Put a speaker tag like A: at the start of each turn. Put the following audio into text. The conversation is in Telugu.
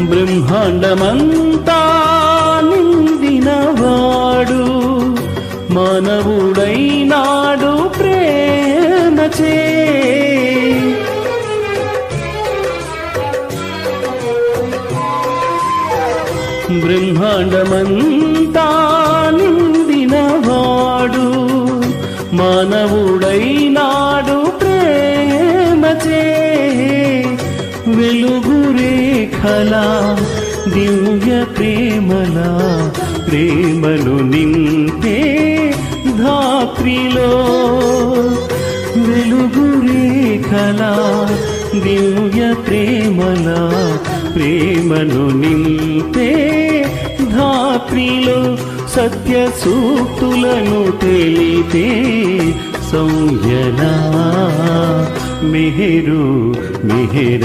A: బ్రహ్మాండమంతా నిందినవాడు మానవుడైనాడు ప్రేమచే. బ్రహ్మాండమంతా నిందినవాడు మానవుడైనాడు ప్రేమచే. వెలుగురే రేఖల దివ్య ప్రేమలా ప్రేమను నింపే ధాత్రిలో. వెలుగు రేఖలా దివ్య ప్రేమలా ప్రేమను నింపే ధాత్రిలో. సత్య సూక్తులను తెలితే సంయనా మెహరు మెహర